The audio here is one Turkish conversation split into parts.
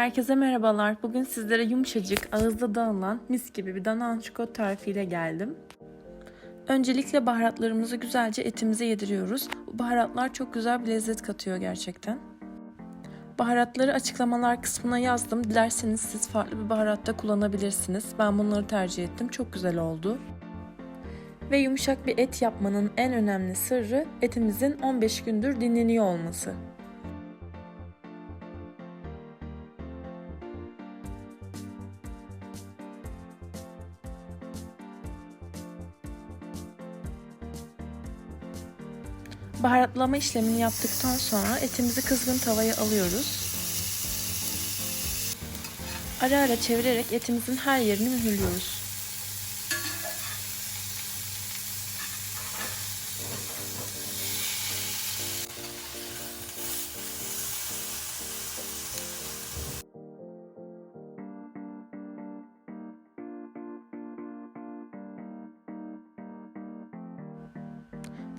Herkese merhabalar. Bugün sizlere yumuşacık, ağızda dağılan mis gibi bir dana antrikot tarifiyle geldim. Öncelikle baharatlarımızı güzelce etimize yediriyoruz. Bu baharatlar çok güzel bir lezzet katıyor gerçekten. Baharatları açıklamalar kısmına yazdım. Dilerseniz siz farklı bir baharatta kullanabilirsiniz. Ben bunları tercih ettim. Çok güzel oldu. Ve yumuşak bir et yapmanın en önemli sırrı etimizin 15 gündür dinleniyor olması. Baharatlama işlemini yaptıktan sonra etimizi kızgın tavaya alıyoruz. Ara ara çevirerek etimizin her yerini mühürlüyoruz.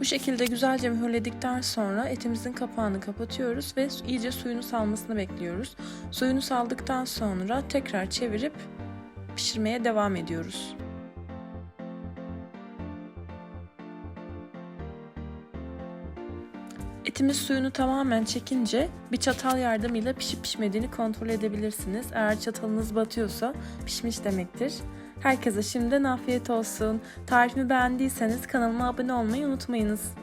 Bu şekilde güzelce mühürledikten sonra etimizin kapağını kapatıyoruz ve iyice suyunu salmasını bekliyoruz. Suyunu saldıktan sonra tekrar çevirip pişirmeye devam ediyoruz. Etimiz suyunu tamamen çekince bir çatal yardımıyla pişip pişmediğini kontrol edebilirsiniz. Eğer çatalınız batıyorsa pişmiş demektir. Herkese şimdiden afiyet olsun. Tarifimi beğendiyseniz kanalıma abone olmayı unutmayınız.